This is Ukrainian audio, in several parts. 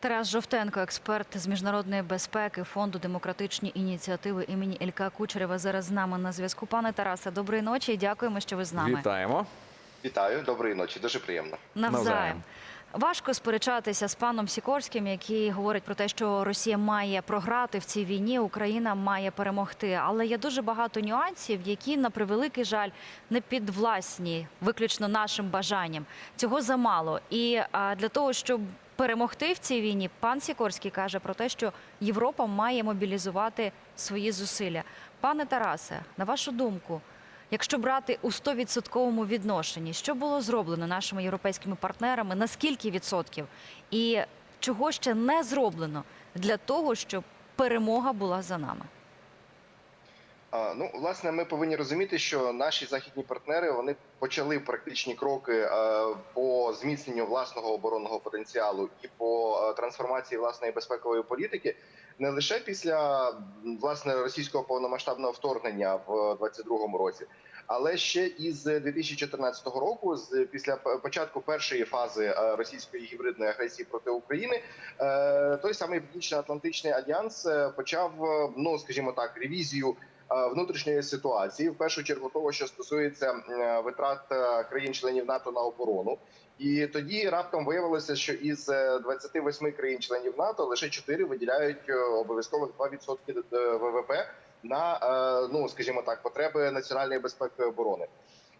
Тарас Жовтенко, експерт з міжнародної безпеки фонду демократичні ініціативи імені Ілька Кучерева, зараз з нами на зв'язку. Пане Тарасе, доброї ночі і дякуємо, що ви з нами. Вітаємо. Вітаю, доброї ночі, дуже приємно. Навзаєм. Навзаєм. Важко сперечатися з паном Сікорським, який говорить про те, що Росія має програти в цій війні, Україна має перемогти. Але є дуже багато нюансів, які на превеликий жаль не підвласні виключно нашим бажанням. Цього замало. І а, для того, щоб перемогти в цій війні, пан Сікорський каже про те, що Європа має мобілізувати свої зусилля. Пане Тарасе, на вашу думку. Якщо брати у 100% відношенні, що було зроблено нашими європейськими партнерами, на скільки відсотків, і чого ще не зроблено для того, щоб перемога була за нами? Ну, власне, ми повинні розуміти, що наші західні партнери вони почали практичні кроки е, по зміцненню власного оборонного потенціалу і по е, трансформації власної безпекової політики. Не лише після власне російського повномасштабного вторгнення в 22-му році, але ще із 2014 року, з після початку першої фази е, російської гібридної агресії проти України, той самий Північно-Атлантичний альянс почав, ну скажімо так, ревізію внутрішньої ситуації, в першу чергу того, що стосується е, витрат е, країн-членів НАТО на оборону. І тоді раптом виявилося, що із е, 28 країн-членів НАТО лише 4 виділяють е, обов'язкових 2% е, ВВП на е, ну скажімо так, потреби національної безпеки і оборони.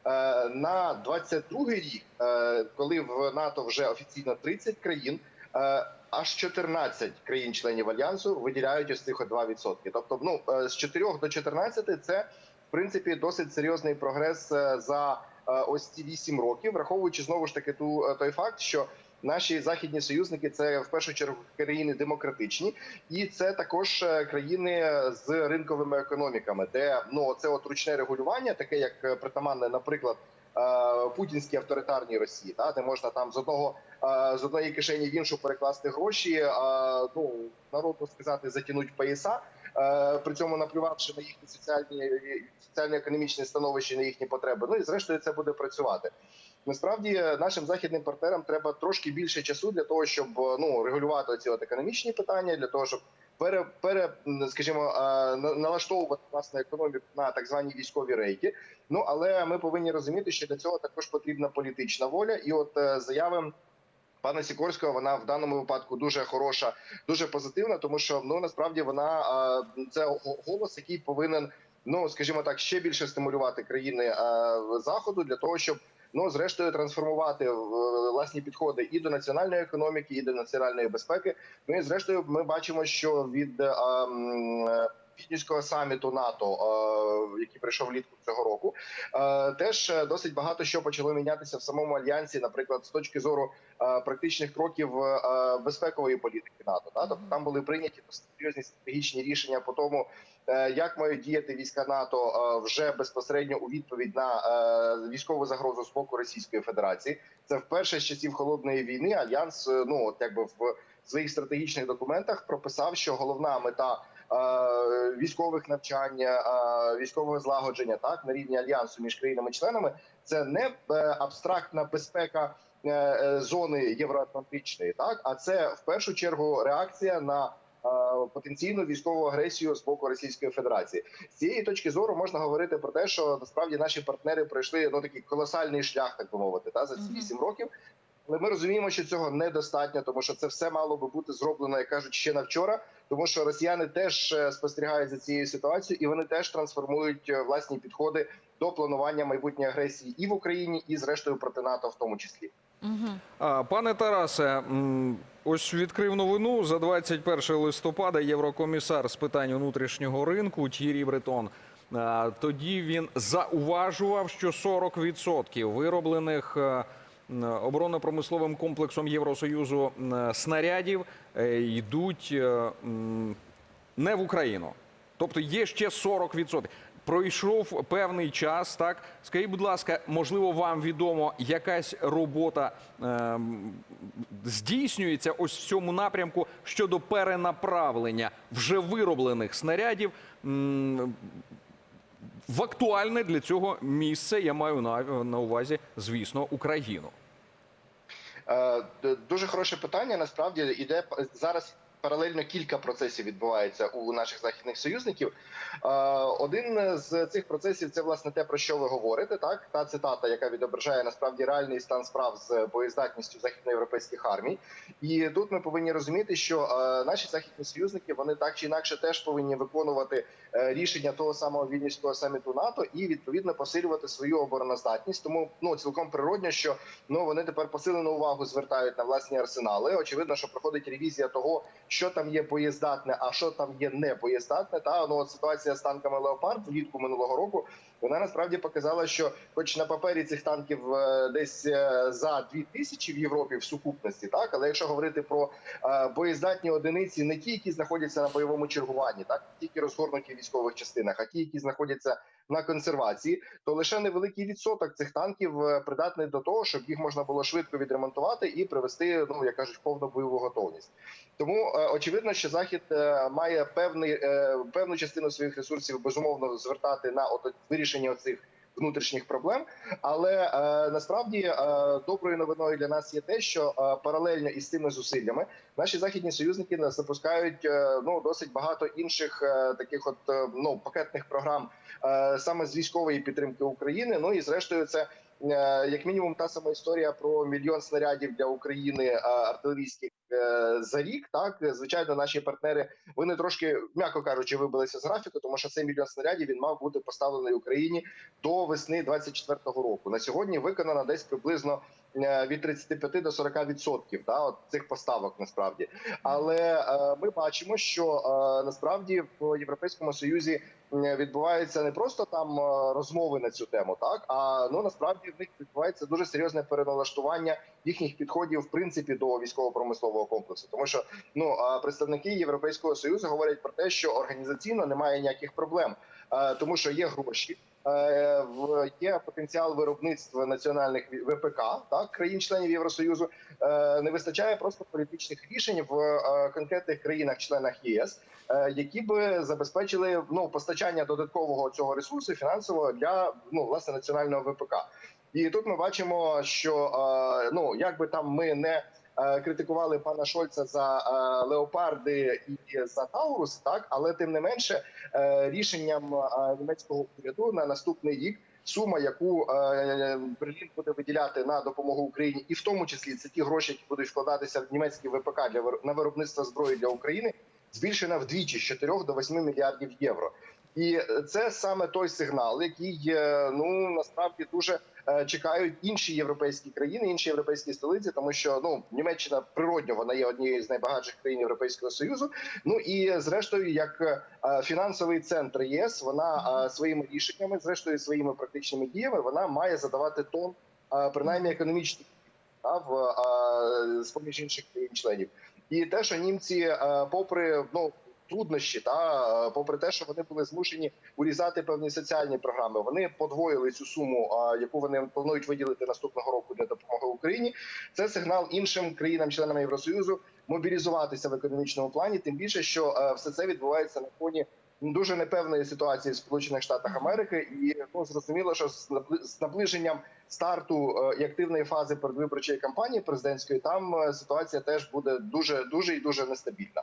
Е, На 22-й рік, е, коли в НАТО вже офіційно 30 країн, е, аж 14 країн-членів альянсу виділяють ось цих от 2%. Тобто, ну е, з 4 до 14 – це в принципі досить серйозний прогрес е, за е, ось ці 8 років, враховуючи знову ж таки ту той факт, що наші західні союзники це в першу чергу країни демократичні, і це також країни з ринковими економіками, де ну це от ручне регулювання, таке як притаманне, наприклад. Е, Путінській авторитарній Росії, та де можна там з одного е, з одної кишені в іншу перекласти гроші, а ну народно сказати, затянуть пояса, при цьому наплювавши на їхні соціальні соціально-економічне становище, на їхні потреби. Ну і зрештою це буде працювати. Насправді е, нашим західним партнерам треба трошки більше часу для того, щоб е, ну регулювати ці от економічні питання, для того, щоб пере, пере скажімо, е, налаштовувати власне економіку на так звані військові рейки. Ну але ми повинні розуміти, що для цього також потрібна політична воля, і от е, заяви. Пана Сікорського, вона в даному випадку дуже хороша, дуже позитивна, тому що ну насправді вона це голос, який повинен, ну скажімо так, ще більше стимулювати країни заходу для того, щоб ну зрештою трансформувати е, власні підходи і до національної економіки, і до національної безпеки. Ну і зрештою, ми бачимо, що від а, е, саміту НАТО, е, який прийшов влітку цього року, е, теж е, досить багато що почало мінятися в самому альянсі, наприклад, з точки зору практичних кроків безпекової політики НАТО. Тобто там були прийняті серйозні стратегічні рішення по тому, як мають діяти війська НАТО вже безпосередньо у відповідь на військову загрозу з боку Російської Федерації. Це вперше з часів холодної війни. Альянс ну от якби в своїх стратегічних документах прописав, що головна мета. Військових навчань, е, військового злагодження так на рівні альянсу між країнами-членами це не е, абстрактна безпека е, е, зони євроатлантичної, так а це в першу чергу реакція на потенційну військову агресію з боку Російської Федерації. З цієї точки зору можна говорити про те, що насправді наші партнери пройшли ну такий колосальний шлях, так би мовити, та за ці. 8 років. Але ми розуміємо, що цього недостатньо, тому що це все мало би бути зроблено, як кажуть, ще на вчора. Тому що росіяни теж е, спостерігають за цією ситуацією, і вони теж трансформують е, власні підходи до планування майбутньої агресії і в Україні, і зрештою проти НАТО, в тому числі. Угу. Пане Тарасе, ось відкрив новину за 21 листопада. Єврокомісар з питань внутрішнього ринку Тірі Бретон. Тоді він зауважував, що 40% вироблених е, оборонно-промисловим комплексом Євросоюзу снарядів е, йдуть е, не в Україну. Тобто є ще 40%. Пройшов певний час, так скажіть, будь ласка, можливо, вам відомо, якась робота здійснюється ось в цьому напрямку щодо перенаправлення вже вироблених снарядів в актуальне для цього місце. Я маю на, на увазі, звісно, Україну. Е, Дуже хороше питання. Насправді іде зараз паралельно кілька процесів відбувається у наших західних союзників. Один з цих процесів це власне те, про що ви говорите. Так, та цитата, яка відображає насправді реальний стан справ з боєздатністю західноєвропейських армій. І тут ми повинні розуміти, що наші західні союзники вони так чи інакше теж повинні виконувати е, рішення того самого вільнюського саміту НАТО і відповідно посилювати свою обороноздатність. Тому ну цілком природньо, що ну вони тепер посилену увагу звертають на власні арсенали. Очевидно, що проходить ревізія того, що там є боєздатне, а що там є не боєздатне. Та ну от ситуація з танками Леопард влітку минулого року. Вона насправді показала, що, хоч на папері цих танків е, десь е, за 2 тисячі в Європі в сукупності, так але якщо говорити про е, боєздатні одиниці, не ті, які знаходяться на бойовому чергуванні, так тільки розгорнуті в військових частинах, а ті, які знаходяться на консервації, то лише невеликий відсоток цих танків придатний до того, щоб їх можна було швидко відремонтувати і привести, ну як кажуть, повну бойову готовність. Тому очевидно, що захід має певний певну частину своїх ресурсів безумовно звертати на от вирішення цих внутрішніх проблем. Але е, насправді е, доброю новиною для нас є те, що е, паралельно із цими зусиллями наші західні союзники нас запускають е, ну досить багато інших е, таких, от е, ну пакетних програм е, саме з військової підтримки України. Ну і зрештою, це як мінімум та сама історія про мільйон снарядів для України е, артилерійських е, за рік. Так звичайно, наші партнери вони трошки, м'яко кажучи, вибилися з графіку, тому що цей мільйон снарядів він мав бути поставлений Україні до весни 24-го року. На сьогодні виконано десь приблизно е, від 35 до 40 відсотків да, от цих поставок насправді. Але е, ми бачимо, що е, насправді в Європейському Союзі відбуваються не просто там е, розмови на цю тему, так а ну насправді в них відбувається дуже серйозне переналаштування їхніх підходів в принципі до військово-промислового комплексу, тому що ну представники Європейського союзу говорять про те, що організаційно немає ніяких проблем, е, тому що є гроші. Е, Є потенціал виробництва національних ВПК так країн-членів Євросоюзу. Е, Не вистачає просто політичних рішень в е, конкретних країнах-членах єС, які би забезпечили ну постачання додаткового цього ресурсу фінансового для ну власне національного ВПК. І тут ми бачимо, що ну як би там ми не критикували пана Шольца за е, леопарди і за Таурус, так але тим не менше е, рішенням е, німецького уряду на наступний рік. Сума, яку е, Берлін буде виділяти на допомогу Україні, і в тому числі це ті гроші, які будуть вкладатися в німецькі ВПК для на виробництво зброї для України, збільшена вдвічі з 4 до 8 мільярдів євро. І це саме той сигнал, який е, ну насправді дуже е, чекають інші європейські країни, інші європейські столиці, тому що ну Німеччина природньо вона є однією з найбагатших країн Європейського союзу. Ну і зрештою, як е, фінансовий центр ЄС, вона своїми рішеннями, зрештою своїми практичними діями, вона має задавати тон, принаймні економічний та, в з поміж інших країн-членів. І те, що німці, попри ну труднощі, та е, попри те, що вони були змушені урізати певні соціальні програми, вони подвоїли цю суму, е, яку вони планують виділити наступного року для допомоги Україні. Це сигнал іншим країнам-членам Євросоюзу мобілізуватися в економічному плані. Тим більше, що е, все це відбувається на фоні. Дуже непевної ситуації в Сполучених Штатах Америки, і ну зрозуміло, що з набли- наближенням старту і активної фази передвиборчої кампанії президентської, там ситуація теж буде дуже дуже і дуже нестабільна.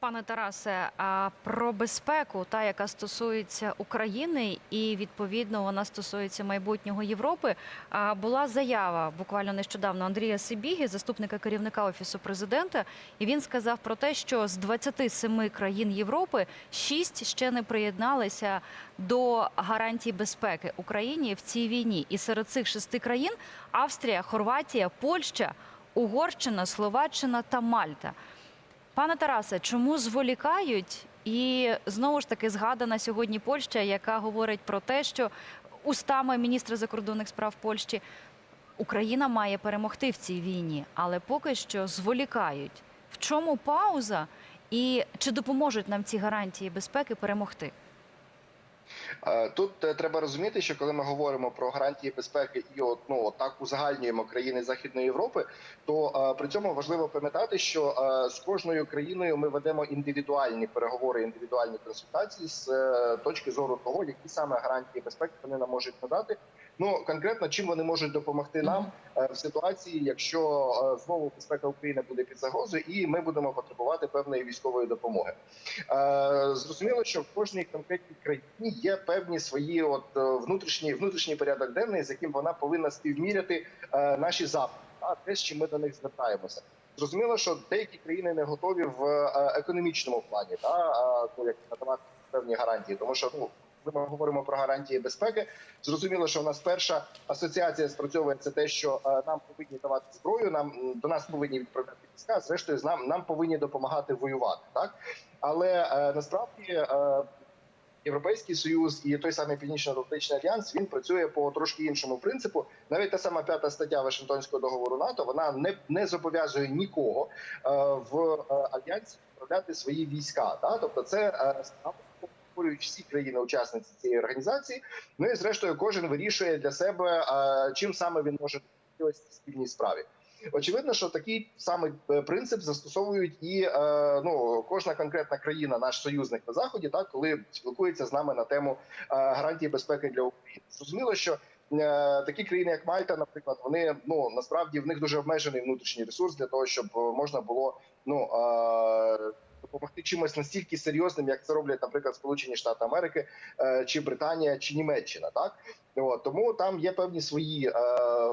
Пане Тарасе, а про безпеку, та яка стосується України, і відповідно вона стосується майбутнього Європи. а, Була заява буквально нещодавно Андрія Сибіги, заступника керівника офісу президента, і він сказав про те, що з 27 країн Європи 6 ще не приєдналися до гарантій безпеки Україні в цій війні. І серед цих шести країн Австрія, Хорватія, Польща, Угорщина, Словаччина та Мальта. Пане Тарасе, чому зволікають? І знову ж таки згадана сьогодні Польща, яка говорить про те, що устами міністра закордонних справ Польщі Україна має перемогти в цій війні, але поки що зволікають. В чому пауза і чи допоможуть нам ці гарантії безпеки перемогти? Е, Тут е, треба розуміти, що коли ми говоримо про гарантії безпеки і от, ну, от так узагальнюємо країни Західної Європи, то е, при цьому важливо пам'ятати, що з кожною країною ми ведемо індивідуальні переговори, індивідуальні консультації з точки зору того, які саме гарантії безпеки вони нам можуть надати. Ну конкретно чим вони можуть допомогти нам в ситуації, якщо знову безпека України буде під загрозою, і ми будемо потребувати певної військової допомоги. Зрозуміло, що в кожній конкретній країні є певні свої от е, внутрішні внутрішній порядок денний, з яким вона повинна співміряти е, наші запити, а те, з чим ми до них звертаємося. Зрозуміло, що деякі країни не готові в е, економічному плані, та ну, як надавати певні гарантії, тому що ну. Ми говоримо про гарантії безпеки, зрозуміло, що у нас перша асоціація спрацьовує це те, що нам повинні давати зброю, нам до нас повинні відправляти війська. Зрештою, нам нам повинні допомагати воювати, так але е, насправді е, Європейський союз і той самий Північно-Атлантичний альянс він працює по трошки іншому принципу. Навіть та сама п'ята стаття Вашингтонського договору НАТО вона не, не зобов'язує нікого е, в е, альянсі відправляти свої війська. Та тобто, це е, обговорюють всі країни-учасниці цієї організації. Ну і зрештою, кожен вирішує для себе, е, чим саме він може цій спільній справі. Очевидно, що такий самий е, принцип застосовують і е, ну кожна конкретна країна, наш союзник на заході, так коли спілкується з нами на тему е, гарантії безпеки для України. Зрозуміло, що такі країни, як Мальта, наприклад, вони ну насправді в них дуже обмежений внутрішній ресурс для того, щоб можна було ну. Допомогти чимось настільки серйозним, як це роблять, наприклад, Сполучені Штати Америки, е, чи Британія, чи Німеччина, так От, тому там є певні свої е,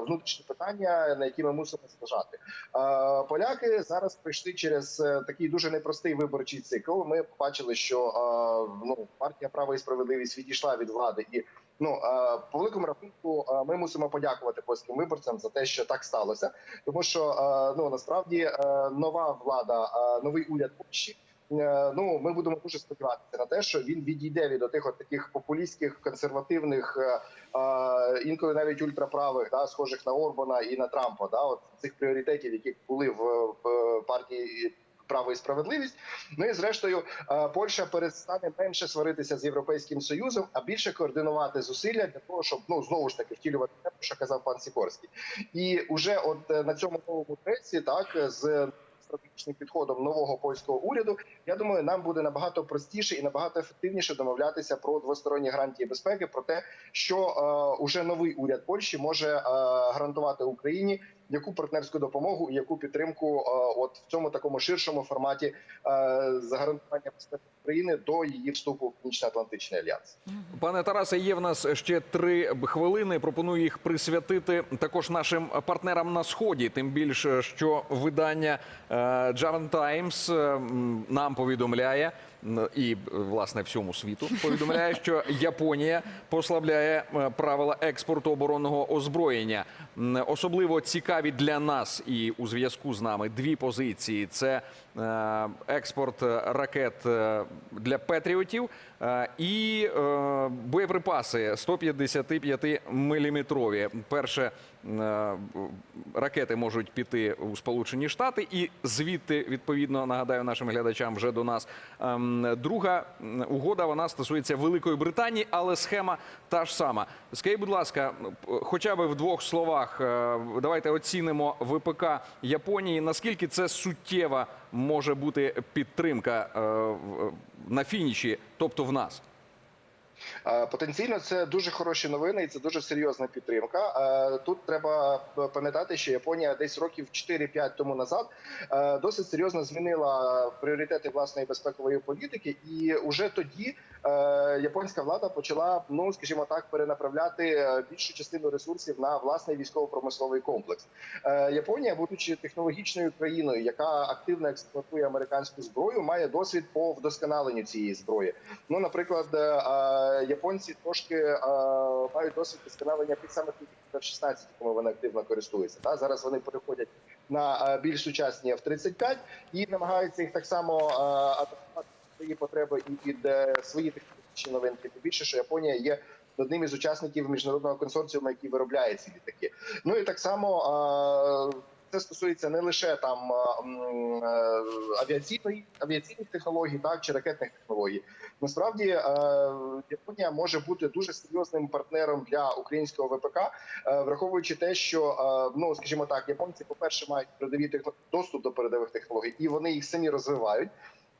внутрішні питання, на які ми мусимо зважати. Е, поляки зараз прийшли через е, такий дуже непростий виборчий цикл. Ми побачили, що е, ну партія право і справедливість відійшла від влади, і ну е, по великому рахунку е, ми мусимо подякувати польським виборцям за те, що так сталося, тому що е, ну насправді нова влада, новий уряд Польщі. Ну, ми будемо дуже сподіватися на те, що він відійде від отих от таких популістських консервативних, інколи навіть ультраправих, да, схожих на Орбана і на Трампа, да, от цих пріоритетів, які були в партії. Право і справедливість. Ну і зрештою, е, Польща перестане менше сваритися з європейським союзом, а більше координувати зусилля для того, щоб ну знову ж таки втілювати те, що казав пан Сікорський. І уже от е, на цьому новому треці, так з стратегічним підходом нового польського уряду, я думаю, нам буде набагато простіше і набагато ефективніше домовлятися про двосторонні гарантії безпеки, про те, що е, уже новий уряд Польщі може е, гарантувати Україні яку партнерську допомогу і яку підтримку, е, от в цьому такому ширшому форматі е, загарантування безпеки України до її вступу в Північно-Атлантичний альянс. Пане Тарасе, є в нас ще три хвилини. Пропоную їх присвятити також нашим партнерам на сході. Тим більше, що видання е, Javan е, нам повідомляє. І власне всьому світу повідомляє, що Японія послабляє е, правила експорту оборонного озброєння. Особливо цікаві для нас і у зв'язку з нами дві позиції: це е, експорт ракет е, для патріотів е, і е, боєприпаси 155 міліметрові. Перше е, ракети можуть піти у Сполучені Штати, і звідти відповідно нагадаю нашим глядачам вже до нас. Ем, Друга угода вона стосується Великої Британії, але схема та ж сама. Скажіть, будь ласка, хоча б в двох словах, е, давайте оцінимо ВПК Японії. Наскільки це суттєва може бути підтримка е, на фініші, тобто в нас? Е, Потенційно це дуже хороші новини, і це дуже серйозна підтримка. Е, Тут треба пам'ятати, що Японія десь років 4-5 тому назад е, досить серйозно змінила пріоритети власної безпекової політики, і уже тоді японська влада почала, ну скажімо так, перенаправляти більшу частину ресурсів на власний військово-промисловий комплекс. Японія, будучи технологічною країною, яка активно експлуатує американську зброю, має досвід по вдосконаленню цієї зброї. Ну, наприклад, японці трошки е, мають досвід вдосконалення тих самих F-16, якими вони активно користуються. Та зараз вони переходять на е, більш сучасні F-35 і намагаються їх так само е, адаптувати свої потреби і під свої технологічні новинки. Тим більше, що Японія є одним із учасників міжнародного консорціуму, який виробляє ці літаки. Ну і так само. Це стосується не лише там е, авіаційної авіаційних технологій, так чи ракетних технологій. Насправді е, Японія може бути дуже серйозним партнером для українського ВПК, е, враховуючи те, що ну скажімо так, японці, по перше, мають передові доступ до передових технологій, і вони їх самі розвивають.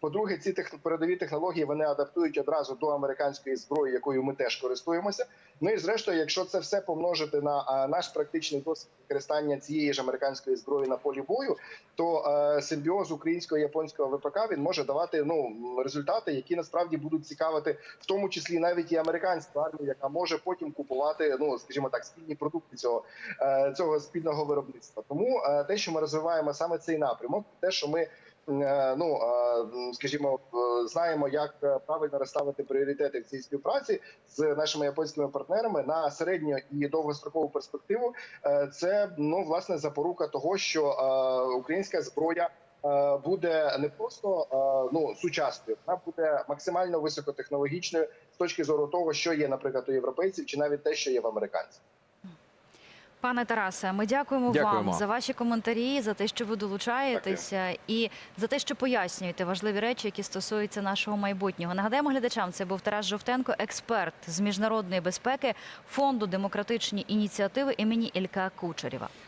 По-друге, ці тех... передові технології вони адаптують одразу до американської зброї, якою ми теж користуємося. Ну і зрештою, якщо це все помножити на а, наш практичний досвід використання цієї ж американської зброї на полі бою, то е, симбіоз українського і японського ВПК він може давати ну результати, які насправді будуть цікавити, в тому числі навіть і американську армію, яка може потім купувати, ну скажімо так, спільні продукти цього, е, цього спільного виробництва. Тому е, те, що ми розвиваємо саме цей напрямок, те, що ми е, ну е, скажімо, е, знаємо, як е, правильно розставити пріоритети в цій співпраці з нашими японськими партнерами на середню і довгострокову перспективу. Е, Це ну власне запорука того, що е, українська зброя. е, Буде не просто е, ну сучасною, вона буде максимально високотехнологічною з точки зору того, що є, наприклад, у європейців, чи навіть те, що є в американців. Пане Тарасе, ми дякуємо, Дякуємо. вам за ваші коментарі, за те, що ви долучаєтеся, і за те, що пояснюєте важливі речі, які стосуються нашого майбутнього. Нагадаємо глядачам, це був Тарас Жовтенко, експерт з міжнародної безпеки фонду демократичні ініціативи імені Ілька Кучерєва.